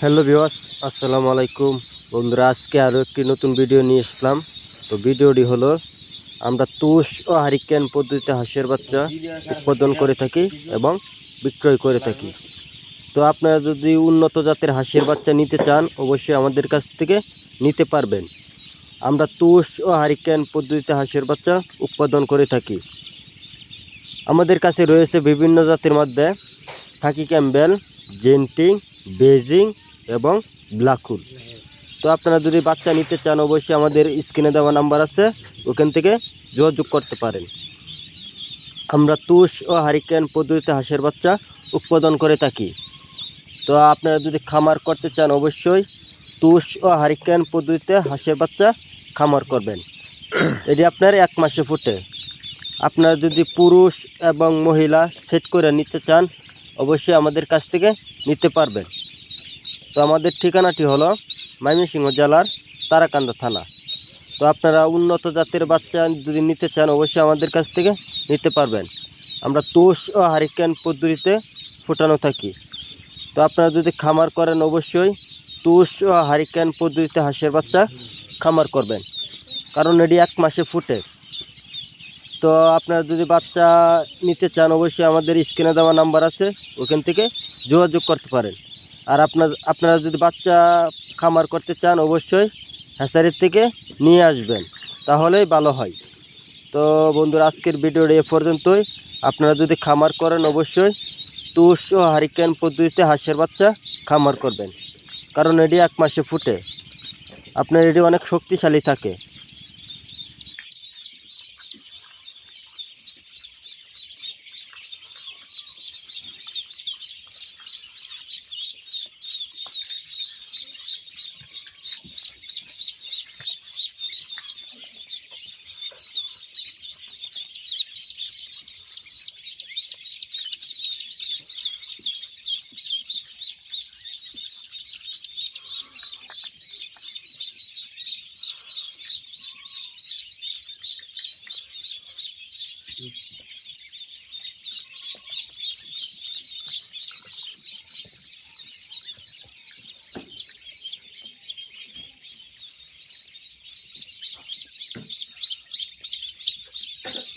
Hello ভিওয়াস আসসালামু আলাইকুম। বন্ধুরা, আজকে আরও একটি নতুন ভিডিও নিয়ে আসলাম। তো ভিডিওটি হলো, আমরা তুষ ও হারিকেন পদ্ধতিতে হাঁসের বাচ্চা উৎপাদন করে থাকি এবং বিক্রয় করে থাকি। তো আপনারা যদি উন্নত জাতের হাঁসের বাচ্চা নিতে চান, অবশ্যই আমাদের কাছ থেকে নিতে পারবেন। আমরা তুষ ও হারিকেন পদ্ধতিতে হাঁসের বাচ্চা উৎপাদন করে থাকি। আমাদের কাছে রয়েছে বিভিন্ন জাতের মধ্যে থাকি ক্যাম্বেল, জেন্টিং, বেজিং এবং ব্ল্যাকহুড তো আপনারা যদি বাচ্চা নিতে চান, অবশ্যই আমাদের স্ক্রিনে দেওয়া নাম্বার আছে। ওখান থেকে যোগাযোগ করতে পারেন। আমরা তুষ ও হারিকেন পদ্ধতিতে হাঁসের বাচ্চা উৎপাদন করে থাকি। তো আপনারা যদি খামার করতে চান, অবশ্যই তুষ ও হারিকেন পদ্ধতিতে হাঁসের বাচ্চা খামার করবেন। এটি আপনার এক মাসে ফুটে। আপনারা যদি পুরুষ এবং মহিলা সেট করে নিতে চান, অবশ্যই আমাদের কাছ থেকে নিতে পারবেন। তো আমাদের ঠিকানাটি হলো ময়মনসিংহ জেলার তারাকান্দা থানা। তো আপনারা উন্নত জাতের বাচ্চা যদি নিতে চান, অবশ্যই আমাদের কাছ থেকে নিতে পারবেন। আমরা তোষ ও হারিকেন পদ্ধতিতে ফোটানো থাকি। তো আপনারা যদি খামার করেন, অবশ্যই তুষ ও হারিকেন পদ্ধতিতে হাঁসের বাচ্চা খামার করবেন। কারণ এটি এক মাসে ফুটে। তো আপনারা যদি বাচ্চা নিতে চান, অবশ্যই আমাদের স্ক্রিনে দেওয়া নাম্বার আছে, ওখান থেকে যোগাযোগ করতে পারেন। আর আপনার, আপনারা যদি বাচ্চা খামার করতে চান, অবশ্যই হ্যাচারির থেকে নিয়ে আসবেন, তাহলেই ভালো হয়। তো বন্ধুরা, আজকের ভিডিওটা এ পর্যন্তই। আপনারা যদি খামার করেন, অবশ্যই তুষ ও হারিকেন পদ্ধতিতে হাঁসের বাচ্চা খামার করবেন, কারণ এটি এক মাসে ফুটে। আপনার এটি অনেক শক্তিশালী থাকে। Thank you.